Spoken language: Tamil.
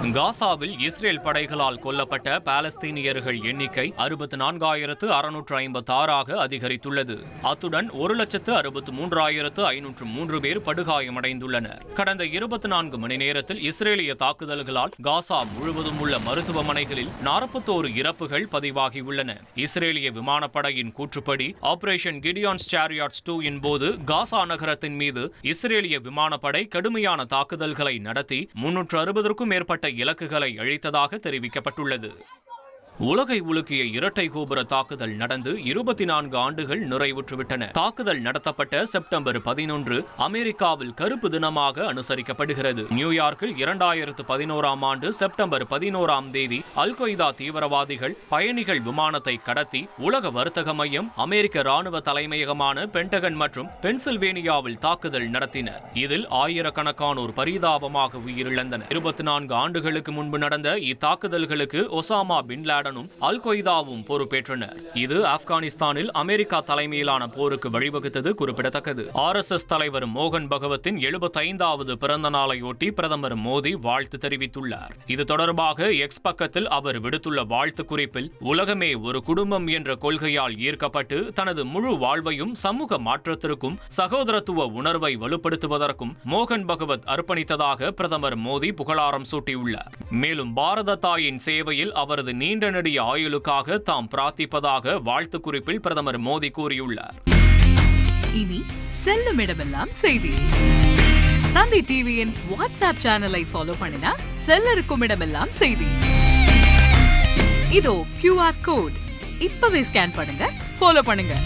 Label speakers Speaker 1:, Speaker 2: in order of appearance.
Speaker 1: காசாவில் இஸ்ரேல் படைகளால் கொல்லப்பட்ட பாலஸ்தீனியர்கள் எண்ணிக்கை அறுபத்து நான்காயிரத்து அறுநூற்று ஐம்பத்தி ஆறாக அதிகரித்துள்ளது. அத்துடன் ஒரு லட்சத்து அறுபத்து மூன்றாயிரத்து ஐநூற்று மூன்று பேர் படுகாயமடைந்துள்ளனர். கடந்த இருபத்தி நான்கு மணி நேரத்தில் இஸ்ரேலிய தாக்குதல்களால் காசா முழுவதும் உள்ள மருத்துவமனைகளில் நாற்பத்தோரு இறப்புகள் பதிவாகியுள்ளன. இஸ்ரேலிய விமானப்படையின் கூற்றுப்படி ஆபரேஷன் கிடியான் ஸ்டாரியாட்ஸ் டூ இன் போது காசா நகரத்தின் மீது இஸ்ரேலிய விமானப்படை கடுமையான தாக்குதல்களை நடத்தி முன்னூற்று அறுபதற்கும் மேற்பட்ட இலக்குகளை அழித்ததாக தெரிவிக்கப்பட்டுள்ளது. உலகை உலுக்கிய இரட்டை கோபுர தாக்குதல் நடந்து இருபத்தி நான்கு ஆண்டுகள் நிறைவுற்றுவிட்டன. தாக்குதல் நடத்தப்பட்ட செப்டம்பர் பதினொன்று அமெரிக்காவில் கருப்பு தினமாக அனுசரிக்கப்படுகிறது. நியூயார்க்கில் இரண்டாயிரத்து பதினோராம் ஆண்டு செப்டம்பர் பதினோராம் தேதி அல் கொய்தா தீவிரவாதிகள் பயணிகள் விமானத்தை கடத்தி உலக வர்த்தக மையம் அமெரிக்க ராணுவ தலைமையகமான பென்டகன் மற்றும் பென்சில்வேனியாவில் தாக்குதல் நடத்தினர். இதில் ஆயிரக்கணக்கானோர் பரிதாபமாக உயிரிழந்தனர். இருபத்தி நான்கு ஆண்டுகளுக்கு முன்பு நடந்த இத்தாக்குதல்களுக்கு ஒசாமா பின் லேடனும் அல் கொய்தாவும் பொறுப்பேற்றனர் இது ஆப்கானிஸ்தானில் அமெரிக்கா தலைமையிலான போருக்கு வழிவகுத்தது குறிப்பிடத்தக்கது. ஆர் எஸ் எஸ் தலைவர் மோகன் பகவத்தின் எழுபத்தைந்தாவது பிறந்த நாளையொட்டி பிரதமர் மோடி வாழ்த்து தெரிவித்துள்ளார். இது தொடர்பாக எக்ஸ் பக்கத்தில் அவர் விடுத்துள்ள வாழ்த்து குறிப்பில் உலகமே ஒரு குடும்பம் என்ற கொள்கையால் ஈர்க்கப்பட்டு தனது முழு வாழ்வையும் சமூக மாற்றத்திற்கும் சகோதரத்துவ உணர்வை வலுப்படுத்துவதற்கும் மோகன் பகவத் அர்ப்பணித்ததாக பிரதமர் மோடி புகழாரம் சூட்டியுள்ளார். மேலும் பாரத தாயின் சேவையில் அவரது நீண்ட நீண்ட நெடிய ஆயுளுக்காக தாம் பிரார்த்திப்பதாக வாழ்த்து குறிப்பில் பிரதமர் மோடி கூறியுள்ளார்.
Speaker 2: இனி செல்லும் இடமெல்லாம் செய்தி. தந்தி டிவியின் வாட்ஸ்அப் சேனலை ஃபாலோ பண்ணினா செல்ல இருக்கும் இடமெல்லாம் செய்தி. இதோ கியூஆர் கோட் இப்பவே ஸ்கேன் பண்ணுங்க ஃபாலோ பண்ணுங்க.